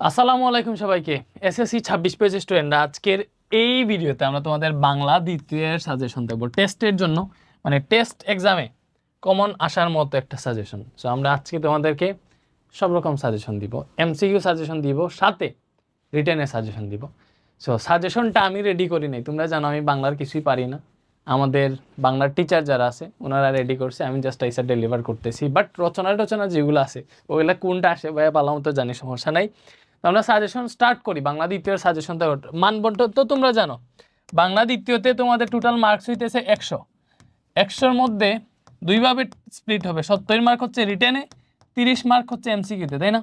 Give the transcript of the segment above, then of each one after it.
আসসালামু আলাইকুম সবাইকে। এসএসসি ছাব্বিশ পেজ স্টুডেন্টরা, আজকের এই ভিডিওতে আমরা তোমাদের বাংলা দ্বিতীয় সাজেশন দেবো। টেস্টের জন্য মানে টেস্ট এক্সামে কমন আসার মতো একটা সাজেশন সো আমরা আজকে তোমাদেরকে সব রকম সাজেশন দিব। এমসিকিউ সাজেশন দিব, সাথে রিটার্নের সাজেশন দিব। সো সাজেশনটা আমি রেডি করি নাই। তোমরা জানো, আমি বাংলার কিছুই পারি না। আমাদের বাংলার টিচার যারা আছে, ওনারা রেডি করছে। আমি জাস্ট আইসা ডেলিভার করতেছি। বাট রচনা টচনা যেগুলো আছে, ওগুলো কোনটা আসে ভাইয়া পালাম তো জানি, সমস্যা নাই। আমরা সাজেশন স্টার্ট করি। বাংলা দ্বিতীয় সাজেশন তো মানবন্ট তো তোমরা জানো। বাংলা দ্বিতীয়তে তোমাদের টোটাল মার্কস হইতেছে একশো। একশোর মধ্যে দুইভাবে স্প্লিট হবে। সত্তর মার্ক হচ্ছে রিটেনে তিরিশ মার্ক হচ্ছে এমসিকিউতে তাই না?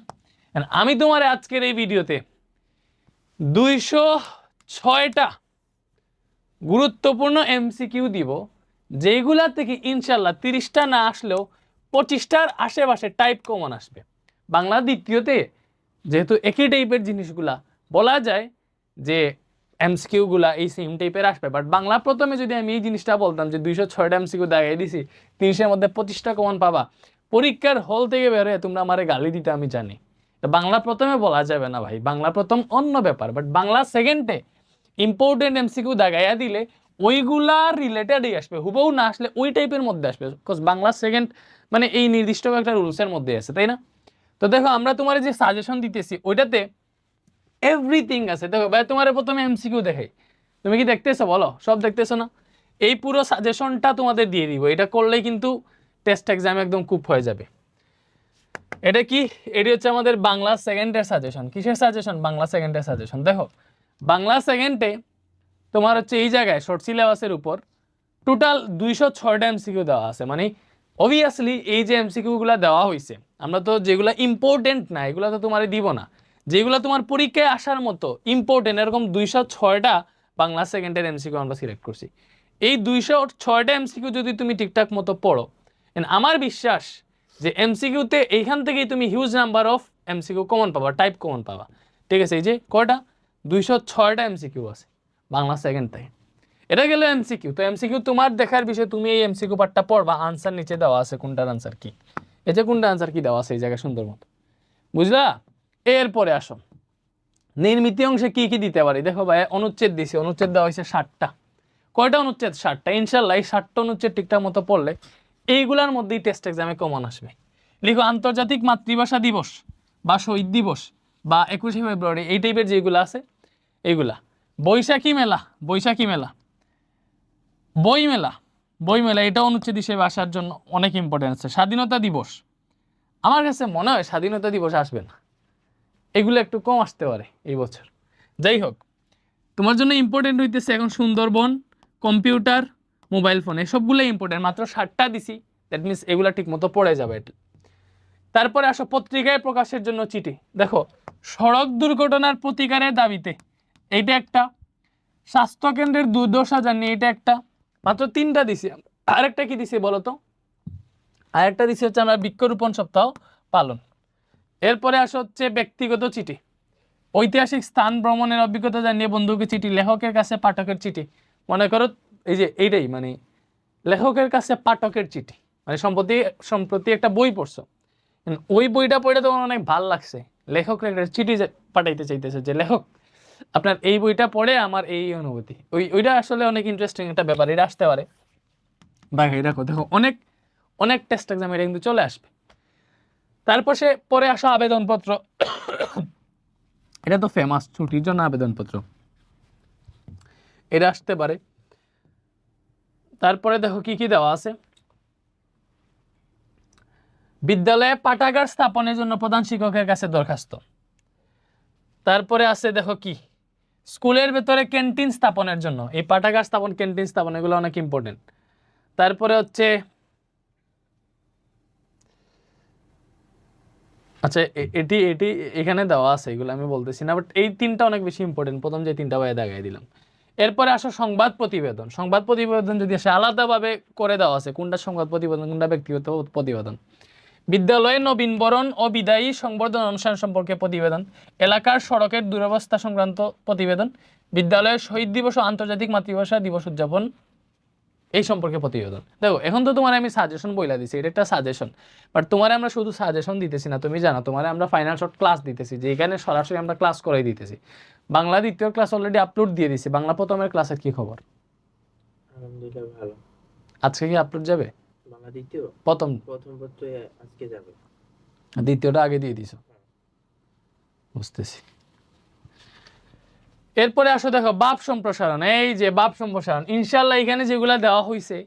আমি তোমার আজকের এই ভিডিওতে দুইশো ছয়টা গুরুত্বপূর্ণ এমসিকিউ দিব যেগুলা থেকে ইনশাল্লাহ তিরিশটা না আসলেও পঁচিশটার আশেপাশে টাইপ কমন আসবে। বাংলা দ্বিতীয়তে যেহেতু একই টাইপের জিনিসগুলা, বলা যায় যে এমসিকিউগুলা এই সেম টাইপের আসবে। বাট বাংলা প্রথমে যদি আমি এই জিনিসটা বলতাম যে দুইশো ছয়টা এমসিকিউ দেখাই দিছি, তিরিশের মধ্যে পঁচিশটা কমন পাবা। পরীক্ষার হল থেকে বের হয়ে তোমরা আমারে গালি দিতে আমি জানি। বাংলা প্রথমে বলা যাবে না ভাই, বাংলা প্রথম অন্য ব্যাপার। বাট বাংলা সেকেন্ডে ইম্পর্টেন্ট এমসিকিউ দাগাইয়া দিলে ওইগুলা রিলেটেডই আসবে, হুবহু না আসলে ওই টাইপের মধ্যে আসবে। বিকজ বাংলা সেকেন্ড মানে এই নির্দিষ্ট একটা রুলসের মধ্যে আছে, তাই না? তো দেখো, আমরা তোমার যে সাজেশন দিতেছি, ওইটাতে এভরিথিং আছে। দেখো, ভাই, তোমার প্রথমে এমসিকিউ দেখে তুমি কি দেখতেছো? বলো, সব দেখতেছো না? এই পুরো সাজেশনটা তোমাদের দিয়ে দিব। এটা করলে কিন্তু টেস্ট এক্সাম একদম কুপ হয়ে যাবে। এটা কি? এটি হচ্ছে আমাদের বাংলা সেকেন্ডের সাজেশন কিসের সাজেশন বাংলা সেকেন্ডের সাজেশন দেখো, বাংলা সেকেন্ডে তোমার হচ্ছে এই জায়গায় শর্ট সিলেবাসের উপর টোটাল দুইশো ছয়টা এমসিকিউ দেওয়া আছে। মানে অবভিয়াসলি এই যে এমসিকিউগুলো দেওয়া হয়েছে আমরা তো যেগুলো ইম্পর্টেন্ট না, এগুলো তো তোমার দিব না। যেগুলো তোমার পরীক্ষায় আসার মতো ইম্পর্টেন্ট এরকম দুইশো ছয়টা বাংলা সেকেন্ডের এমসিকিউ আমরা সিলেক্ট করছি। এই দুইশো ছয়টা এমসিকিউ যদি তুমি ঠিকঠাক মতো পড়ো আমার বিশ্বাস যে এমসিকিউতে এইখান থেকেই তুমি huge number of MCQ common পাবা টাইপ কমন পাবা। ঠিক আছে, এই যে কয়টা? দুইশো ছয়টা এমসিকিউ আছে, বাংলা সেকেন্ড থেকে এটা গেল এমসিকিউ তো এমসিকিউ তোমার দেখার বিষয়ে, তুমি এই এমসিকিউ পার্টটা পড়বা আনসার নিচে দেওয়া আছে কোনটার আনসার কি। যে কোনটা আনসার কি দেওয়া আছে, এই জায়গায় সুন্দর বুঝলা? এরপরে আসো। নির্মিতি অংশে কি কি দিতে পারি? দেখো ভাই, অনুচ্ছেদ দিছি, অনুচ্ছেদ দেওয়া হয়েছে ষাটটা। কয়টা অনুচ্ছেদ? ষাটটা। ইনশাল্লাহ এই ষাটটা অনুচ্ছেদ ঠিকঠাক মতো পড়লে এইগুলার মধ্যেই টেস্ট এক্সামে কমন আসবে। লিখো, আন্তর্জাতিক মাতৃভাষা দিবস বা শহীদ দিবস বা একুশে ফেব্রুয়ারি, এই টাইপের যেগুলো আছে এইগুলা বৈশাখী মেলা বৈশাখী মেলা। বই মেলা এটা অনুচ্ছেদ হিসেবে আসার জন্য অনেক ইম্পর্টেন্ট আছে। স্বাধীনতা দিবস। আমার কাছে মনে হয় স্বাধীনতা দিবস আসবে না। এগুলো একটু কম আসতে পারে এই বছর। যাই হোক, তোমার জন্য ইম্পর্টেন্ট হইতেছে এখন সুন্দরবন কম্পিউটার মোবাইল ফোন এসবগুলো ইম্পর্টেন্ট মাত্র ষাটটা দিছি দ্যাট মিনস এগুলো ঠিক মতো পড়ে যাবে। তারপরে আসো পত্রিকায় প্রকাশের জন্য চিঠি। দেখো, সড়ক দুর্ঘটনার প্রতিকারের দাবিতে, এইটা একটা। স্বাস্থ্যকেন্দ্রের দুর্দশা জানিয়ে এটা একটা। মাত্র তিনটা দিছি। আরেকটা কি দিছি বলো তো আরেকটা দিছি হচ্ছে আমরা বৃক্ষরোপণ সপ্তাহ পালন। এরপরে আসা হচ্ছে ব্যক্তিগত চিঠি। ঐতিহাসিক স্থান ভ্রমণের অভিজ্ঞতা জানিয়ে বন্ধুকে চিঠি, লেখকের কাছে পাঠকের চিঠি। মনে করো এই যে এইটাই মানে লেখকের কাছে পাঠকের চিঠি। মানে সম্প্রতি সম্প্রতি একটা বই পড়ছো। ওই বইটা পড়ে তোমার অনেক ভালো লাগছে। লেখক একটা চিঠি পাঠাইতে চাইতেছে যে, লেখক আপনার এই বইটা পড়ে আমার এই অনুভূতি। ওই, ওইটা আসলে অনেক ইন্টারেস্টিং একটা ব্যাপার, এটা আসতে পারে। বা এই দেখো দেখো, অনেক অনেক টেস্ট এক্সাম এটা কিন্তু চলে আসবে। তারপর সে পরে আসা আবেদনপত্র। এটা তো ফেমাস ছুটির জন্য আবেদনপত্র। এটা আসতে পারে। তারপরে দেখো কি কি দেওয়া আছে। বিদ্যালয়ে পাঠাগার স্থাপনের জন্য প্রধান শিক্ষকের কাছে দরখাস্ত। তারপরে আছে দেখো কি। স্কুলের ভেতরে ক্যান্টিন স্থাপনের জন্য, এই পাঠাগার স্থাপন, ক্যান্টিন স্থাপন, এগুলো অনেক ইম্পর্টেন্ট তারপরে হচ্ছে আচ্ছা এটি এটি এখানে দেওয়া আছে, এগুলো আমি বলতেছি না বাট এই তিনটা অনেক বেশি ইম্পর্টেন্ট প্রথম যে তিনটা বাইরে দেখাই দিলাম। এরপরে আসো সংবাদ প্রতিবেদন। সংবাদ প্রতিবেদন যদি আসে, আলাদাভাবে করে দেওয়া আছে, কোনটা সংবাদ প্রতিবেদন, কোনটা ব্যক্তিগত প্রতিবেদন? বিদ্যালয়ে নবীনবরণ ও বিদায়ী সংবর্ধনা অনুষ্ঠান সম্পর্কে প্রতিবেদন এলাকার সড়কের দুরবস্থা সংক্রান্ত প্রতিবেদন বিদ্যালয়ের শহীদ দিবস ও আন্তর্জাতিক মাতৃভাষা দিবস উদযাপন এই সম্পর্কে প্রতিবেদন। দেখো এখন তো তোমার আমি সাজেশন বইলা দিছি এটা একটা সাজেশন বাট তোমার আমরা শুধু সাজেশন দিতেছি না তুমি জানো তোমার আমরা ফাইনাল শর্ট ক্লাস দিতেছি যে এখানে সরাসরি আমরা ক্লাস করাই দিতেছি। বাংলা দ্বিতীয় ক্লাস অলরেডি আপলোড দিয়ে দিছি বাংলা প্রথমের ক্লাসের কি খবর? আজকে কি আপলোড যাবে? দ্বিতীয়? প্রথম। প্রথম পত্র আজকে যাবে। দ্বিতীয়টা আগে দিয়ে দিছো? বুঝতেছি। এরপরে আসো দেখো বাপ সম্প্রসারণ। এই যে বাপ সম্প্রসারণ ইনশাল্লাহ এখানে যেগুলা দেওয়া হয়েছে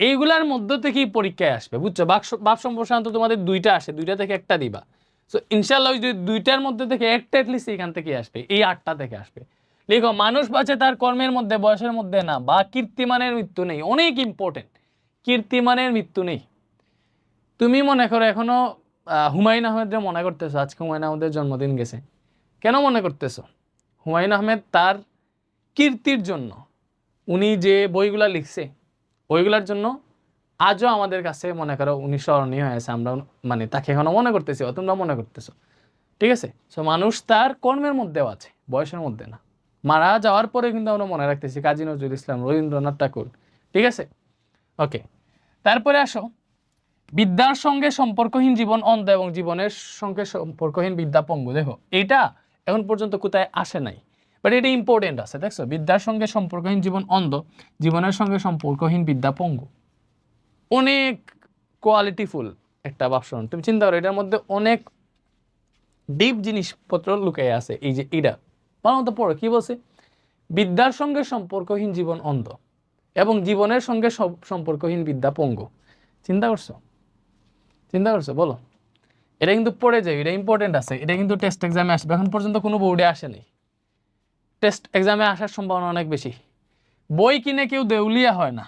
এইগুলার মধ্য থেকেই পরীক্ষায় আসবে বুঝছ? বাপ বাপ সম্প্রসারণ তো তোমাদের দুইটা আসে দুইটা থেকে একটা দিবা। সো ইনশাল্লাহ ওই দুইটার মধ্যে থেকে একটা অ্যাটলিস্ট এখান থেকে আসবে এই আটটা থেকে আসবে। লিখো মানুষ বাঁচে তার কর্মের মধ্যে বয়সের মধ্যে না বা কীর্তিমানের মৃত্যু নেই অনেক ইম্পর্টেন্ট কীর্তিমানের মৃত্যু নেই। তুমি মনে করো এখনও আহ, হুমায়ুন আহমেদের মনে করতেছো আজকে হুমায়ুন আহমেদের জন্মদিন গেছে। কেন মনে করতেছো? হুমায়ুন আহমেদ তার কীর্তির জন্য উনি যে বইগুলা লিখছে ওইগুলার জন্য আজও আমাদের কাছে মনে করো উনি স্মরণীয় হয়েছে আমরা মানে তাকে এখনও মনে করতেছি তোমরা মনে করতেছো। ঠিক আছে? সো মানুষ তার কর্মের মধ্যেও আছে বয়সের মধ্যে না। মারা যাওয়ার পরে কিন্তু আমরা মনে রাখতেছি কাজী নজরুল ইসলাম রবীন্দ্রনাথ ঠাকুর। ঠিক আছে? ওকে তারপরে আসো। বিদ্যার সঙ্গে সম্পর্কহীন জীবন অন্ধ এবং জীবনের সঙ্গে সম্পর্কহীন বিদ্যা পঙ্গু। দেখো এইটা এখন পর্যন্ত কোথায় আসে নাই। বাট এটা ইম্পর্টেন্ট আছে, দেখছ? বিদ্যার সঙ্গে সম্পর্কহীন জীবন অন্ধ, জীবনের সঙ্গে সম্পর্কহীন বিদ্যা পঙ্গু। অনেক কোয়ালিটিফুল একটা ভাবসন তুমি চিন্তা করো, এটার মধ্যে অনেক ডিপ জিনিসপত্র লুকাই আছে। এই যে এটা। ভালো মতো পড়ো কি বলছে? বিদ্যার সঙ্গে সম্পর্কহীন জীবন অন্ধ। এবং জীবনের সঙ্গে সম- সম্পর্কহীন বিদ্যা পঙ্গু। চিন্তা করছ? চিন্তা করছ? বলো। এটা কিন্তু পড়ে যায়, এটা ইম্পর্টেন্ট আছে। এটা কিন্তু টেস্ট এক্সামে আসবে। এখন পর্যন্ত কোনো বোর্ডে আসেনি। টেস্ট এক্সামে আসার সম্ভাবনা অনেক বেশি। বই কিনে কেউ দেউলিয়া হয় না।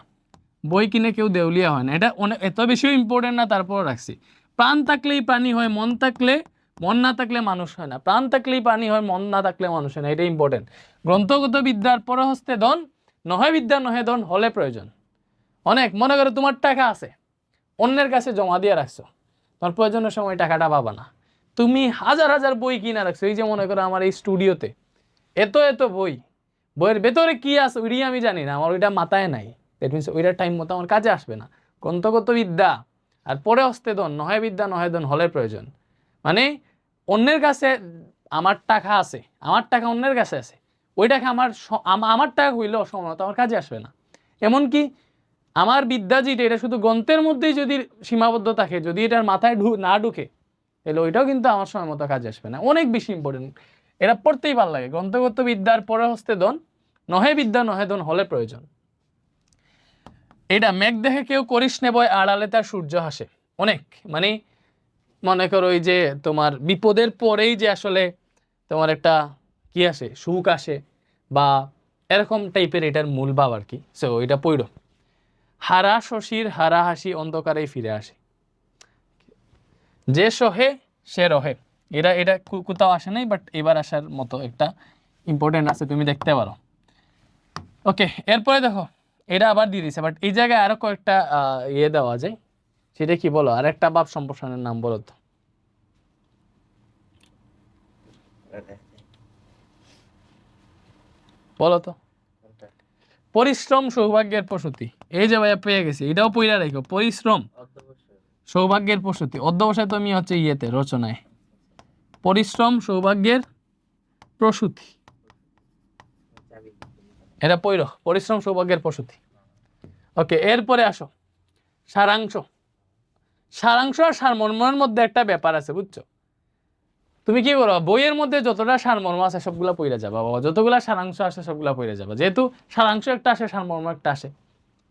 বই কিনে কেউ দেউলিয়া হয় না। এটা অনেক এত বেশিও ইম্পর্টেন্ট না তারপর রাখছি। প্রাণ থাকলেই প্রাণী হয়, মন থাকলে, মন না থাকলে মানুষ হয় না। প্রাণ থাকলেই প্রাণী হয়, মন না থাকলে মানুষ হয় না। এটা ইম্পর্টেন্ট গ্রন্থগত বিদ্যার পরহস্তে ধন নহে বিদ্যা নহে ধন, হলে প্রয়োজন অনেক, মনে করো তোমার টাকা আছে। অন্যের কাছে জমা দিয়ে রাখছো তোমার প্রয়োজনের সময় টাকাটা পাবা না। তুমি হাজার হাজার বই কিনা রাখছো এই যে মনে করো আমার এই স্টুডিওতে এত এত বই। বইয়ের ভেতরে কি আছে ওইটাই আমি জানি না। আমার ওইটা মাথায় নাই। দ্যাট মিনস ওইটার টাইম মতো আমার কাজে আসবে না। গ্রন্থগত বিদ্যা। আর পরে হস্তে ধন। নহে বিদ্যা নহে ধন, হলে প্রয়োজন মানে অন্যের কাছে আমার টাকা আছে। আমার টাকা অন্যের কাছে আছে। ওই টাকা আমার আমার টাকা হইলেও সময় মতো আমার কাজে আসবে না। এমনকি আমার বিদ্যা যেটা, এটা শুধু গ্রন্থের মধ্যেই যদি সীমাবদ্ধ থাকে, যদি এটার মাথায় ঢু, না ঢুকে, তাহলে ওইটাও কিন্তু আমার সময় মতো কাজে আসবে না। অনেক বেশি ইম্পর্টেন্ট এটা পড়তেই ভালো লাগে। গ্রন্থগত বিদ্যার পরে হস্তে দন, নহে বিদ্যা, নহে দন হলে প্রয়োজন। এটা মেঘ দেখে কেউ করিস নে বয়, আড়ালে তার সূর্য হাসে। অনেক। মানে মনে করো ওই যে তোমার বিপদের পরেই যে আসলে তোমার একটা কি আসে? সুখ আসে বা এরকম টাইপের এটার মূল ভাব আর কি। সো এটা পইড় হারা শশীর হারা হাসি অন্ধকারেই ফিরে আসে। যে সহে, সে রহে। এটা এটা কোথাও আসে নাই বাট এবার আসার মতো একটা ইম্পর্টেন্ট আছে, তুমি দেখতে পারো। ওকে এরপরে দেখো, এটা আবার দিয়ে দিছে বাট এই জায়গায় আরও কয়েকটা ইয়ে দেওয়া যায় সেটা কি বলো? আর একটা বাপ সম্প্রসারণের নাম বলো তো। বলো তো। পরিশ্রম সৌভাগ্যের প্রসূতি। এই যে ভাইয়া পেয়ে গেছি, এটাও পইরা রেখো, পরিশ্রম সৌভাগ্যের প্রসূতি। অধ্যবসায় তুমি হচ্ছে ইয়েতে, রচনায়। পরিশ্রম সৌভাগ্যের প্রসূতি। এটা পৈর পরিশ্রম সৌভাগ্যের প্রসূতি। ওকে, এরপরে আসো। সারাংশ। সারাংশ আর সারমর্মের মধ্যে একটা ব্যাপার আছে, বুঝছ? তুমি কি করো বইয়ের মধ্যে যতটা সারমর্ম আছে সবগুলা পড়ে যাবা? বাবা, যতগুলা সারাংশ আসে সবগুলা পড়ে যাবা। যেহেতু সারাংশ একটা আসে, সারমর্ম একটা আসে।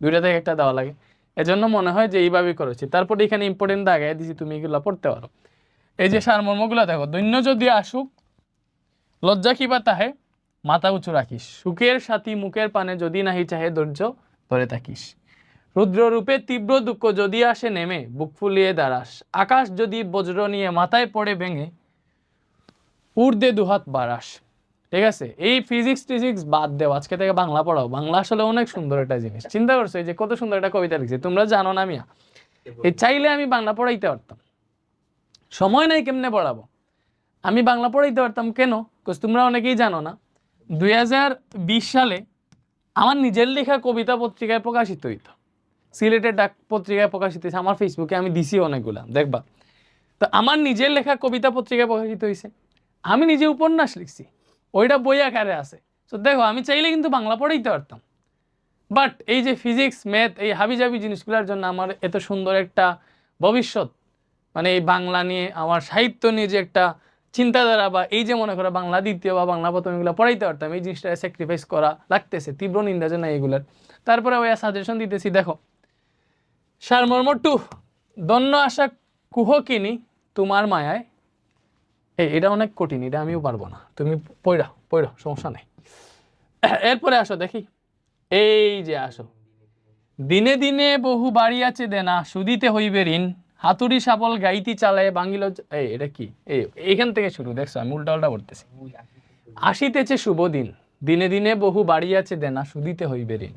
দুইটা থেকে একটা দেওয়া লাগে। এজন্য মনে হয় যে এইভাবেই করেছি। তারপরে এখানে ইম্পর্টেন্ট দাগায় দিছি তুমি এগুলো পড়তে পারো। এই যে সারমর্মগুলো দেখো, দৈন্য যদি আসুক, লজ্জা কিবা তাহে? মাথা উঁচু রাখিস। সুখের সাথী মুখের পানে যদি নাহি চাহে ধৈর্য ধরে থাকিস। রুদ্ররূপে তীব্র দুঃখ যদি আসে নেমে, বুক ফুলিয়ে দাঁড়াস। আকাশ যদি বজ্র নিয়ে মাথায় পড়ে ভেঙে উর্দে দুহাত বাড়াস ঠিক আছে? এই ফিজিক্স টিজিক্স বাদ দেও, আজকে থেকে বাংলা পড়াও। বাংলা আসলে অনেক সুন্দর একটা জিনিস। চিন্তা করছ যে কত সুন্দর একটা কবিতা লিখছে? তোমরা জানো না মিয়া। এই চাইলে আমি বাংলা পড়াইতে পারতাম। সময় নাই কেমনে পড়াবো? আমি বাংলা পড়াইতে পারতাম কেন? Because তোমরা অনেকেই জানো না। দুই হাজার বিশ সালে আমার নিজের লেখা কবিতা পত্রিকায় প্রকাশিত হইতো। সিলেটের ডাক পত্রিকায় প্রকাশিত হয়েছে আমার ফেসবুকে আমি দিছি অনেকগুলা, দেখবা। তো আমার নিজের লেখা কবিতা পত্রিকায় প্রকাশিত হয়েছে আমি নিজে উপন্যাস লিখছি। ওইটা বই আকারে আছে। তো দেখো, আমি চাইলে কিন্তু বাংলা পড়াইতে পারতাম। বাট এই যে ফিজিক্স ম্যাথ এই হাবিজাবি জিনিসগুলোর জন্য আমার এত সুন্দর একটা ভবিষ্যৎ মানে এই বাংলা নিয়ে, আমার সাহিত্য নিয়ে যে একটা চিন্তাধারা বা এই যে মনে করো বাংলা দ্বিতীয় বা বাংলা প্রথম এগুলো পড়াইতে পারতাম, এই জিনিসটা স্যাক্রিফাইস করা লাগতেছে, তীব্র নিন্দা জানাই এগুলার। তারপরে ওই সাজেশন দিতেছি, দেখো, সারমর্ম টু দন্য আশা কুহ কিনি তোমার মায়ায় এই, এটা অনেক কঠিন, এটা আমিও পারব না। তুমি পড়া পড়ো সমস্যা নেই। এরপরে আসো, দেখি। এই যে আসো। দিনে দিনে বহু বাড়ি আছে দেনা, সুদিতে হইবে ঋণ। হাতুড়ি শাবল গাইতি চালায় বাঙ্গিল এই, এটা কি? এই এইখান থেকে শুরু, দেখছ, আমি উল্টা উল্টা পড়তেছি। আসিতেছে শুভ দিন। দিনে দিনে বহু বাড়ি আছে দেনা, সুদিতে হইবে ঋণ।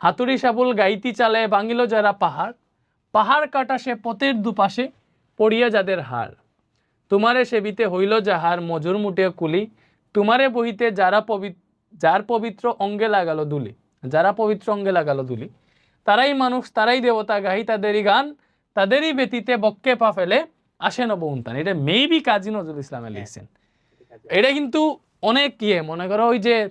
হাতুড়ি শাবল গাইতি চালায় বাঙ্গিল যারা পাহাড়। পাহাড় কাটা সে পথের দুপাশে, পড়িয়া যাদের হার তোমারে সেবিতে হইল যাহার মজুর মুটে কুলি তোমারে বহিতে যারা পবিত্র যার পবিত্র অঙ্গে লাগালো দুলি যারা পবিত্র অঙ্গে লাগালো দুলি তারাই মানুষ তারাই দেবতা গাহি তাদেরই গান তাদেরই ব্যতীতে বক্কে পা ফেলে আসে নবউন্তান এটা মেবি কাজী নজরুল ইসলামে লিখছেন। এটা কিন্তু অনেক ইয়ে মনে করো ওই যে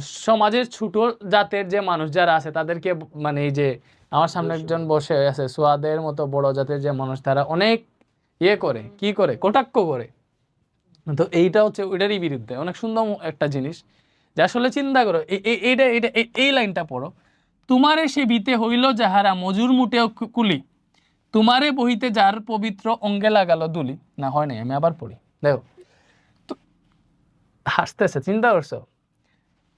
সমাজের ছোট জাতের যে মানুষ যারা আছে তাদেরকে মানে এই যে আমার সামনে একজন বসে আছে সোয়াদের মতো বড় জাতের যে মানুষ তারা অনেক ইয়ে করে, কি করে, কটাক্ষ করে। তো এইটা হচ্ছে ওইটারই বিরুদ্ধে। অনেক সুন্দর একটা জিনিস। যে আসলে চিন্তা করো এই- এই- এইটা এই- এই লাইনটা পড়ো। তোমারে সে বিতে হইল যাহারা মজুর মুটেও কুলি। তোমারে বহিতে যার পবিত্র অঙ্গে লাগালো দুলি। না, হয় নাই, আমি আবার পড়ি। দেখো। তো- হাসতেছে, চিন্তা করছ?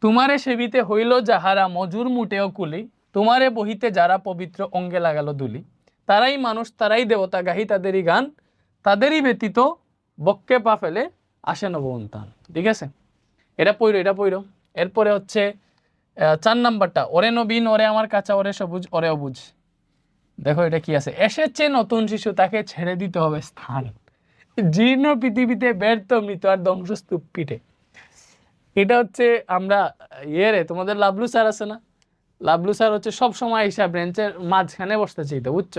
তোমারে সেবিতে হইল যাহারা মজুর মুটেও কুলি। তোমারে বহিতে যারা পবিত্র অঙ্গে লাগালো দুলি। তারাই মানুষ, তারাই দেবতা, গাহি তাদেরই গান। তাদেরই ব্যতীত বক্কে পা ফেলে আসে নবন্তান ঠিক আছে? এটা পইরো এটা পইরো এরপরে হচ্ছে চার নাম্বারটা, ওরে নবীন, ওরে আমার কাঁচা, ওরে সবুজ, ওরে অবুজ। দেখো এটা কি আছে? এসেছে নতুন শিশু, তাকে ছেড়ে দিতে হবে স্থান। জীর্ণ পৃথিবীতে ব্যর্থ, মৃত আর ধ্বংসস্তূপ পিঠে। এটা হচ্ছে আমরা ইয়ে রে তোমাদের লাভলু স্যার আছে না? লাভলু স্যার হচ্ছে সব সময় আইসা ব্রেঞ্চের মাঝখানে বসতে চাইতো, বুঝছ?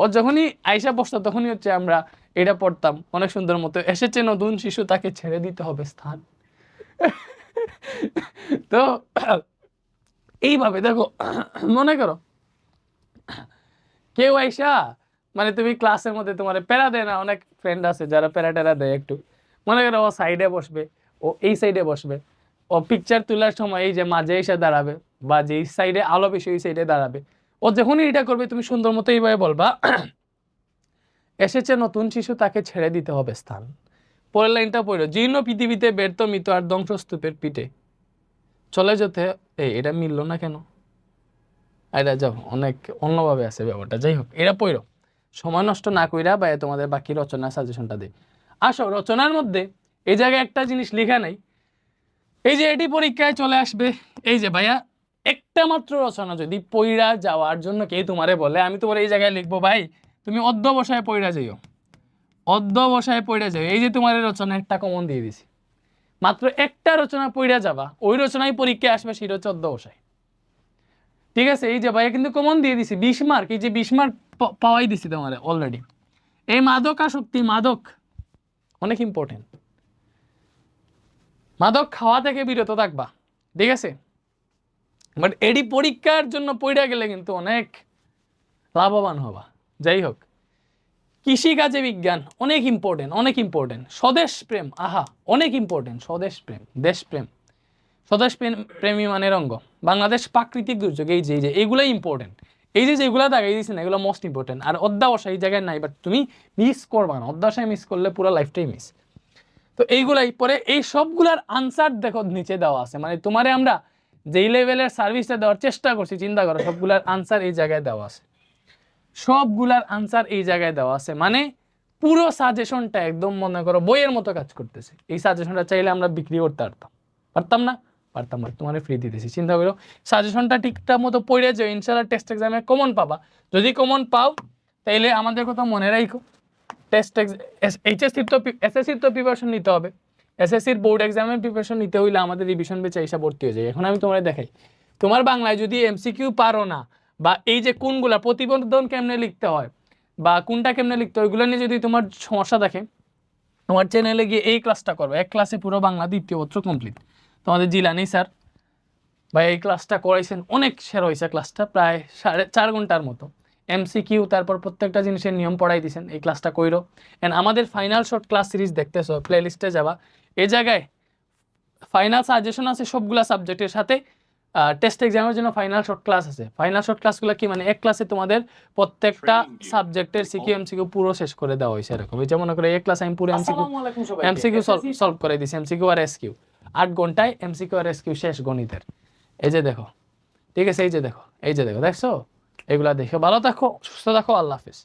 ও যখনই আইসা বসতো, তখনই হচ্ছে আমরা এটা পড়তাম। অনেক সুন্দর মতো। এসেছে নতুন শিশু, তাকে ছেড়ে দিতে হবে স্থান। তো এইভাবে দেখো, মনে করো, কেউ আইসা মানে তুমি ক্লাসের মধ্যে তোমার প্যারা দেয় না, অনেক ফ্রেন্ড আছে যারা প্যারা টেরা দেয় একটু। মনে করো ও সাইডে বসবে, ও এই সাইডে বসবে। ও পিকচার তোলার সময় এই যে মাঝে এসে দাঁড়াবে বা যে সাইডে আলো বেশি ওই সাইডে দাঁড়াবে। ও যখনই এটা করবে, তুমি সুন্দর মতো এইভাবে বলবা এসেছে নতুন শিশু, তাকে ছেড়ে দিতে হবে স্থান। পরের লাইনটা পড়ো। জীর্ণ পৃথিবীতে ব্যর্থ, মৃত আর ধ্বংসস্তূপের পিঠে। চলে যেতে, এই, এটা মিললো না কেন? এটা যাও অনেক অন্যভাবে আছে ব্যাপারটা। যাই হোক, এটা পড়ো। সময় নষ্ট না কইরা বা তোমাদের বাকি রচনা সাজেশনটা দিই আসো, রচনার মধ্যে এই জায়গায় একটা জিনিস লেখা নাই। এই যে এটি পরীক্ষায় চলে আসবে। এই যে ভাইয়া, একটা মাত্র রচনা যদি পইরা যাওয়ার জন্য কে তোমারে বলে, আমি তোমার এই জায়গায় লিখব ভাই। তুমি অধ্যবসায় পইরা যাইও। অধ্যবসায় পইরা যাও এই যে তোমার রচনা একটা কমন দিয়ে দিছি। মাত্র একটা রচনা পইরা যাবা, ওই রচনায় পরীক্ষায় আসবে সেটা হচ্ছে অধ্যবসায় ঠিক আছে? এই যে ভাইয়া কিন্তু কমন দিয়ে দিছি, বিশ মার্ক এই যে বিশ মার্ক পাওয়াই দিছি তোমার অলরেডি এই মাদক আসক্তি মাদক অনেক ইম্পর্টেন্ট মাদক খাওয়া থেকে বিরত থাকবা, ঠিক আছে? বাট এডি পরীক্ষার জন্য পড়ে গেলে কিন্তু অনেক লাভবান হবা। যাই হোক, কৃষিকাজে বিজ্ঞান অনেক ইম্পর্টেন্ট অনেক ইম্পর্টেন্ট স্বদেশ প্রেম, আহা, অনেক ইম্পর্টেন্ট স্বদেশ প্রেম দেশপ্রেম স্বদেশ প্রেম, প্রেমী মানের অঙ্গ। বাংলাদেশ প্রাকৃতিক দুর্যোগ, এই যে এই যে এগুলোই ইম্পর্টেন্ট এই যে, যেগুলো দাগাই দিয়েছে না এগুলো মোস্ট ইম্পর্টেন্ট আর অধ্যাবসায় এই জায়গায় নাই বাট তুমি মিস করবা না। অধ্যাবসায় মিস করলে পুরো লাইফটাই মিস তো এইগুলাই, পরে এই সবগুলার আনসার দেখো, নিচে দেওয়া আছে। মানে তোমারে আমরা যেই লেভেলের সার্ভিসটা দেওয়ার চেষ্টা করছি, চিন্তা করো, সবগুলার আনসার এই জায়গায় দেওয়া আছে। সবগুলার আনসার এই জায়গায় দেওয়া আছে। মানে পুরো সাজেশনটা একদম মনে করো বইয়ের মতো কাজ করতেছে। এই সাজেশনটা চাইলে আমরা বিক্রি করতে পারতাম। পারতাম না? পারতাম না, তোমার ফ্রি দিতেছি চিন্তা করো। সাজেশনটা ঠিকঠাক মতো পড়ে যাও ইনশাল্লাহ টেস্ট এক্সামে কমন পাবা। যদি কমন পাও, তাইলে আমাদের কথা মনে রাখো টেস্ট এইচএসসির তো এসএসসির তো প্রিপারেশন নিতে হবে। এসএসসির বোর্ড এক্সামের প্রিপারেশন নিতে হইলে আমাদের রিভিশন বেচে এসে ভর্তি হয়ে যায়। এখন আমি তোমার দেখাই। তোমার বাংলায় যদি এমসিকিউ পারো না বা এই যে কোনগুলা প্রতিবেদন কেমনে লিখতে হয় বা কোনটা কেমনে লিখতে হয়, ওইগুলো নিয়ে যদি তোমার সমস্যা থাকে তোমার চ্যানেলে গিয়ে এই ক্লাসটা করবে। এক ক্লাসে পুরো বাংলা দ্বিতীয় পত্র কমপ্লিট তোমাদের জিলানি স্যার বা এই ক্লাসটা করাইছেন, অনেক সেরা হয়েছে ক্লাসটা প্রায় সাড়ে চার ঘণ্টার মতো। এমসিকিউ তারপর প্রত্যেকটা জিনিসের নিয়ম পড়াই দিয়েছেন এই ক্লাসটা কইরো। অ্যান্ড আমাদের ফাইনাল শর্ট ক্লাস সিরিজ দেখতেছো প্লে লিস্টে যাবা। এই জায়গায় ফাইনাল সাজেশন আছে সবগুলা সাবজেক্টের সাথে টেস্ট এক্সামের জন্য ফাইনাল শর্ট ক্লাস আছে। ফাইনাল শর্ট ক্লাসগুলো কি মানে এক ক্লাসে তোমাদের প্রত্যেকটা সাবজেক্টের সিকিউ এমসিকিউ পুরো শেষ করে দেওয়া হয়েছে এরকম। এই যে মনে করে এক ক্লাস আমি পুরো এমসিকিউ এমসিকিউ সলভ করে দিছি এমসিকিউ আর এসকিউ আট ঘন্টায় এমসিকিউ আর এসকিউ শেষ গণিতের। এই যে দেখো ঠিক আছে এই যে দেখো এই যে দেখো দেখছ? এগুলা দেখো ভালো থাকো সুস্থ থাকো আল্লাহ হাফিজ।